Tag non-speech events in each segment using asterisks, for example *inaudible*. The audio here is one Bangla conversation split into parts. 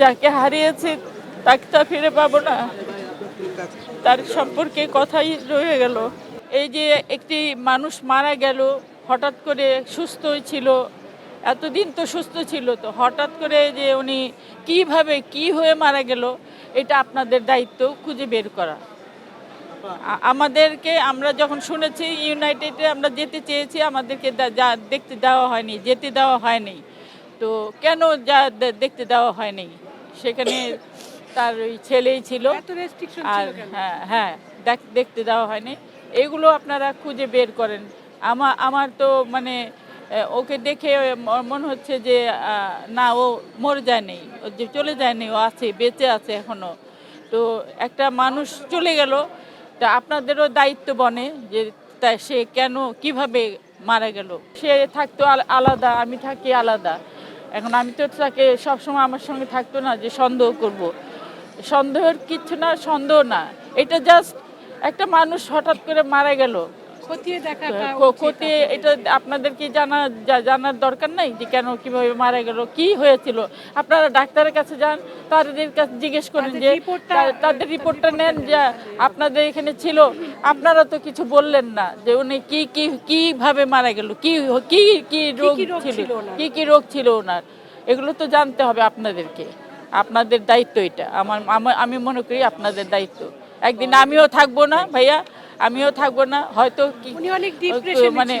যাকে হারিয়েছি, তাকে তো ফিরে পাবো না। তার সম্পর্কে কথাই রয়ে গেল। এই যে একটি মানুষ মারা গেল, হঠাৎ করে সুস্থ ছিল, এতদিন তো সুস্থ ছিল, তো হঠাৎ করে যে উনি কীভাবে কি হয়ে মারা গেল, এটা আপনাদের দায়িত্ব খুঁজে বের করা। আমাদেরকে আমরা যখন শুনেছি ইউনাইটেডে আমরা যেতে চেয়েছি আমাদেরকে যা দেখতে দেওয়া হয়নি যেতে দেওয়া হয়নি। তো কেন যা দেখতে দেওয়া হয়নি? সেখানে *coughs* তার ওই ছেলেই ছিল। আর হ্যাঁ হ্যাঁ দেখ- দেখতে দেওয়া হয়নি। এগুলো আপনারা খুঁজে বের করেন। আমার আমার তো মানে ওকে দেখে মনে হচ্ছে যে না ও মরে যায়নি। ও যে চলে যায়নি ও আছে বেঁচে আছে এখনও। তো একটা মানুষ চলে গেল। তা আপনাদেরও দায়িত্ব বনে যে সে কেন, কীভাবে মারা গেল? সে থাকতো আলাদা, আমি থাকি আলাদা। এখন আমি তো তাকে সবসময় আমার সঙ্গে থাকতো না যে সন্দেহ করব। সন্দেহের কিছু না, সন্দেহ না। এটা জাস্ট একটা মানুষ হঠাৎ করে মারা গেল। খতিয়ে দেখাটা ক্ষতি এটা আপনাদের কি জানা জানার দরকার নাই যে কেন কীভাবে মারা গেল? কি হয়েছিল? আপনারা ডাক্তারের কাছে যান তাদের কাছে জিজ্ঞেস করেন যে তাদের রিপোর্টটা নেন যে আপনাদের এখানে ছিল। আপনারা তো কিছু বললেন না যে উনি কি কি কীভাবে মারা গেল? কি কি কি রোগ ছিল? কি কি রোগ ছিল ওনার? এগুলো তো জানতে হবে আপনাদেরকে। আপনাদের দায়িত্ব এটা। আমার- আমি মনে করি আপনাদের দায়িত্ব। একদিন আমিও থাকব না ভাইয়া। আমিও থাকব না হয়তো মানে।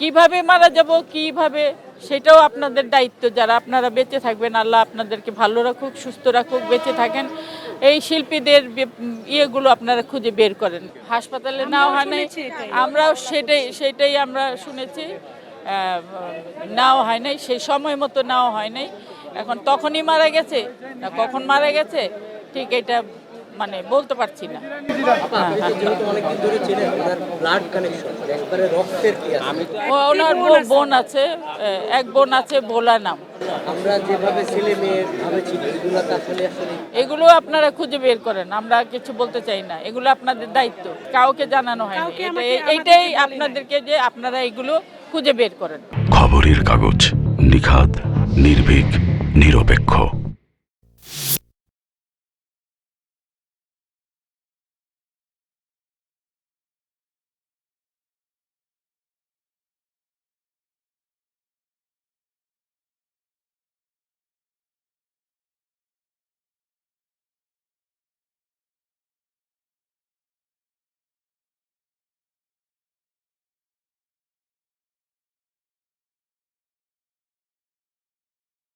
কীভাবে মারা যাব কীভাবে সেটাও আপনাদের দায়িত্ব যারা আপনারা বেঁচে থাকবেন আল্লাহ আপনাদেরকে ভালো রাখুক সুস্থ রাখুক বেঁচে থাকেন। এই শিল্পীদের ইয়েগুলো আপনারা খুঁজে বের করেন। হাসপাতালে নেওয়া হয় নাই আমরাও সেটাই সেটাই আমরা শুনেছি। নেওয়া হয় নাই সেই সময় মতো নেওয়া হয় নাই। এখন তখনই মারা গেছে না কখন মারা গেছে ঠিক এটা মানে বলতে পারছি না। ওনার বোন আছে এক বোন আছে ভোলা নাম। আমরা যেভাবে ছেলে মেয়ের এগুলো তো আসলে আসলে এগুলো আপনারা খুঁজে বের করেন আমরা কিছু বলতে চাই না। এগুলো আপনাদের দায়িত্ব কাউকে জানানো হয়নি। কাউকে এইটাই। আপনাদেরকে যে আপনারা এগুলো খুঁজে বের করেন। খবরের কাগজ নিখাদ নির্ভীক নিরপেক্ষ।